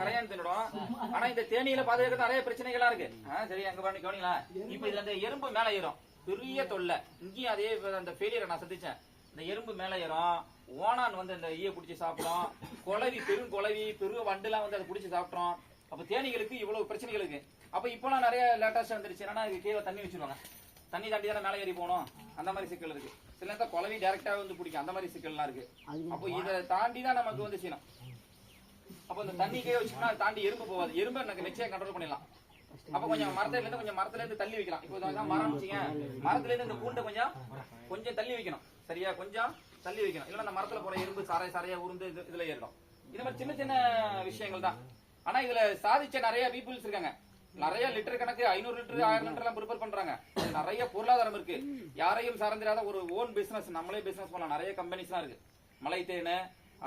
கரையான் தின்னுடும் ஆனா இந்த தேனியில பாதுகாக்க நிறைய பிரச்சனைகளா இருக்கு. சரி அங்க பண்ணி கவனிங்களா? இப்ப இதுல இந்த எறும்பு மேல ஏறும். பெரிய தொல்லை. இங்கேயும் அதே அந்த ஃபெயிலியரை நான் சந்திச்சேன். இந்த எறும்பு மேல ஏறும். ஓனான் வந்து இந்த ஈய பிடிச்சி சாப்பிடும். குளவி பெரும் குளவி பெரும் வண்டுலாம் வந்து அதை பிடிச்சி சாப்பிட்றோம் அப்ப தேனீகளுக்கு இவ்வளவு பிரச்சனைகள் இருக்கு. அப்ப இப்பெல்லாம் நிறைய லேட்டஸ்ட் வந்துருச்சு. என்னன்னா இது கீழே தண்ணி வச்சிருவாங்க. தண்ணி தாண்டி தானே மேலே ஏறி போகணும். அந்த மாதிரி சிக்கல் இருக்கு. சில நேரத்தில் குளவி டேரக்டா வந்து பிடிக்கும். அந்த மாதிரி சிக்கல்லாம் இருக்கு. அப்போ இதை தாண்டி தான் நமக்கு வந்து செய்யணும். அப்போ இந்த தண்ணி கையை வச்சுக்கணும் தாண்டி எறும்பு போகாது. எறும்பை எனக்கு நிச்சயம் கண்ட்ரோல் பண்ணிடலாம். அப்ப கொஞ்சம் மரத்துல இருந்து கொஞ்சம் மரத்துல இருந்து தள்ளி வைக்கலாம். இப்போ மரம் வச்சுங்க மரத்துல இருந்து இந்த கூண்டை கொஞ்சம் கொஞ்சம் தள்ளி வைக்கணும். சரியா? கொஞ்சம் தள்ளி வைக்கணும். இல்லைன்னா அந்த மரத்துல போற எறும்பு சாரைய சாரையா உருந்து இதுல ஏறிடும். இது மாதிரி சின்ன சின்ன விஷயங்கள் தான். ஆனா இதுல சாதிச்ச நிறைய பீப்புள்ஸ் இருக்காங்க. நிறைய லிட்டர் கணக்கு ஐநூறு லிட்டர் ஆயிரம் லிட்டர் எல்லாம் ப்ரிப்பேர் பண்றாங்க. நிறைய பொருளாதாரம் இருக்கு. யாரையும் சார்ந்திராத ஒரு ஓன் பிசினஸ் நம்மளே பிசினஸ் பண்ணலாம். நிறைய கம்பெனிஸ் எல்லாம் இருக்கு. மலை தேனு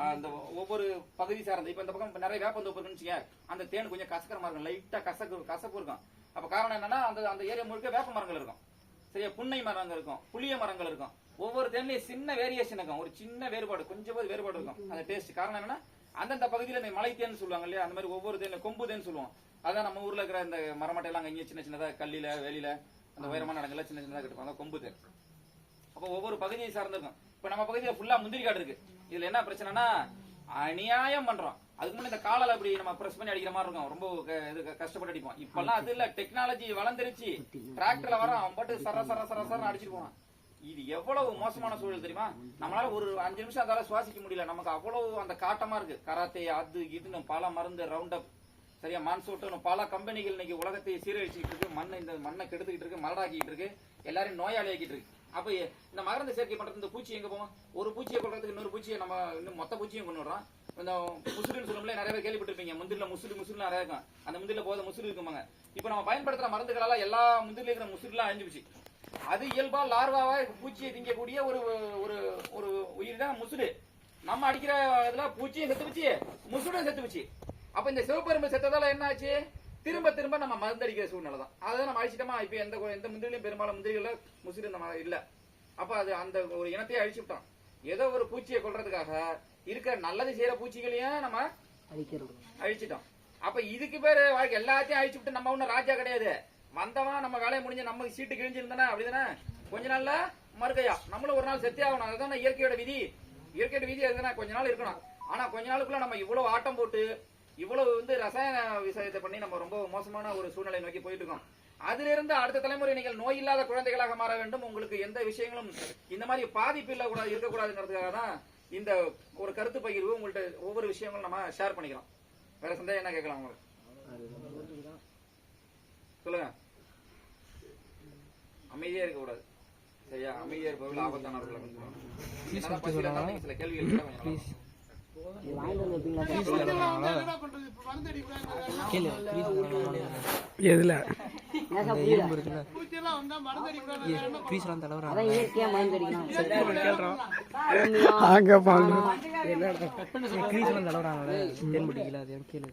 அந்த ஒவ்வொரு பகுதி சார்ந்த இப்ப இந்த பக்கம் நிறைய வேப்பந்தோப்பு இருக்குன்னு அந்த தேன் கொஞ்சம் கசக்கிற இருக்கும். லைட்டா கசக்கு கசப்பு இருக்கும். அப்ப காரணம் என்னன்னா அந்த அந்த ஏரியா முழுக்க வேப்ப மரங்கள் இருக்கும். சரியா? புன்னை மரங்கள் இருக்கும் புளிய மரங்கள் இருக்கும். ஒவ்வொரு தேன்லயும் சின்ன வேரியேஷன் இருக்கும். ஒரு சின்ன வேறுபாடு கொஞ்சம் போது வேறுபாடு இருக்கும். அந்த டேஸ்ட் காரணம் என்னன்னா அந்தந்த பகுதியில இந்த மலை தேன் சொல்லுவாங்க இல்லையா? அந்த மாதிரி ஒவ்வொரு தேன்ல கொம்பு தேன் சொல்லுவோம். அதான் நம்ம ஊர்ல இருக்கிற இந்த மரமட்டை எல்லாம் இங்கே சின்ன சின்னதா கல்லில வெளியில அந்த உயரமான இடங்கள்ல சின்ன சின்னதா கட்டுப்பாங்க அதான் கொம்பு தேன். அப்போ ஒவ்வொரு பகுதியை சார்ந்திருக்கும். இப்ப நம்ம பகுதியில ஃபுல்லா முந்திரி காடு இருக்கு. இதுல என்ன பிரச்சனைனா அநியாயம் பண்றோம். அதுக்கு முன்னாடி இந்த காலால அப்படி நம்ம பிரஸ் பண்ணி அடிக்கிற மாதிரி இருக்கும். ரொம்ப க- இது க- கஷ்டப்பட்டு அடிப்போம். இப்பெல்லாம் அது இல்ல. டெக்னாலஜி வளர்ந்துருச்சு. டிராக்டர்ல வர அவன் பாட்டு சர சர சர சர அடிச்சிட்டு போவான் இது எவ்வளவு மோசமான சூழல் தெரியுமா? நம்மளால ஒரு அஞ்சு நிமிஷம் அதால சுவாசிக்க முடியல. நமக்கு அவ்வளவு அந்த காட்டமா இருக்கு. கராத்தே அது இதுன்னு பல மருந்து ரவுண்ட் அப் சரியா? மான்சூட்டுன்னு பல கம்பெனிகள் இன்னைக்கு உலகத்தை சீரழிச்சுக்கிட்டு இருக்கு. மண்ணை இந்த மண்ணை கெடுத்துக்கிட்டு இருக்கு. மலராக்கிட்டு இருக்கு. எல்லாரையும் நோயாளி ஆக்கிட்டு இருக்கு. அப்ப இந்த மகரந்த சேர்க்கை பண்றது இந்த பூச்சி எங்க போவோம்? ஒரு பூச்சியை கொள்றதுக்கு இன்னொரு பூச்சியை நம்ம இன்னும் மொத்த பூச்சியும் கொண்டு வரோம் இந்த முசுடுன்னு சொல்லும்போது நிறைய பேர் கேள்விப்பட்டிருப்பீங்க. முந்திரில முசுடு முசுடு நிறைய இருக்கும். அந்த முந்திரில போத முசுடு இருக்குமாங்க இப்ப நம்ம பயன்படுத்துற மருந்துகளால எல்லா முந்திரில இருக்கிற முசுடுலாம் அழிஞ்சு போச்சு அது இயல்பா லார்வாவா பூச்சியை திங்கக்கூடிய ஒரு ஒரு ஒரு உயிர் தான் முசுடு நம்ம அடிக்கிற இதுல பூச்சியும் செத்து போச்சு முசுடும் செத்து போச்சு அப்ப இந்த சிவப்பெரும்பு செத்ததால என்ன ஆச்சு? திரும்ப திரும்ப நம்ம மருந்து அடிக்கிற சூழ்நிலை தான் அதை நம்ம அழிச்சிட்டோமா? இப்ப எந்த எந்த முந்திரிலையும் பெரும்பாலும் முந்திரிகள்ல முசுடு நம்ம இல்ல. அப்ப அது அந்த ஒரு இனத்தையே அழிச்சு விட்டோம். ஏதோ ஒரு பூச்சியை கொல்றதுக்காக இருக்கிற நல்லது செய்யற பூச்சிகளையும் நம்ம அழிச்சிட்டோம். அப்ப இதுக்கு பேரு வாழ்க்கை. எல்லாத்தையும் அழிச்சு விட்டு நம்ம ஒண்ணும் ராஜா கிடையாது. வந்தவன் நம்ம வேலையை முடிஞ்சு நம்ம சீட்டு கிழிஞ்சிருந்தானே அப்படிதானே? கொஞ்ச நாள்ல மறுக்கையா. நம்மளும் ஒரு நாள் செத்தே ஆகணும். அதுதானே இயற்கையோட விதி. இயற்கையோட விதி அதுதானே. கொஞ்ச நாள் இருக்கணும். ஆனா கொஞ்ச நாளுக்குள்ள நம்ம இவ்வளவு ஆட்டம் போட்டு இவ்வளவு வந்து ரசாயன விஷயத்தை பண்ணி நம்ம ரொம்ப மோசமான ஒரு சூழ்நிலை நோக்கி போயிட்டு இருக்கோம் அதுல இருந்து அடுத்த தலைமுறை நீங்கள் நோய் இல்லாத குழந்தைகளாக மாற வேண்டும். உங்களுக்கு எந்த விஷயங்களும் இந்த மாதிரி பாதிப்பு இல்ல கூட இருக்கக்கூடாதுங்கிறதுக்காக தான் இந்த ஒரு கருத்து பகிர்வு உங்கள்ட்ட ஒவ்வொரு விஷயங்களும் நம்ம ஷேர் பண்ணிக்கலாம் வேற சந்தேகம் என்ன கேட்கலாம் உங்களுக்கு? சொல்லுங்க. அமைதியா இருக்க கூடாது சரியா? அமைதியா இருப்பவர்கள் ஆபத்தானவர்கள் சில கேள்விகள் எதுல? அங்க பாங்க ஃப்ரீஸ்லாம் தடவுறாங்கல்ல தேன் பிடிக்கல அது கேளு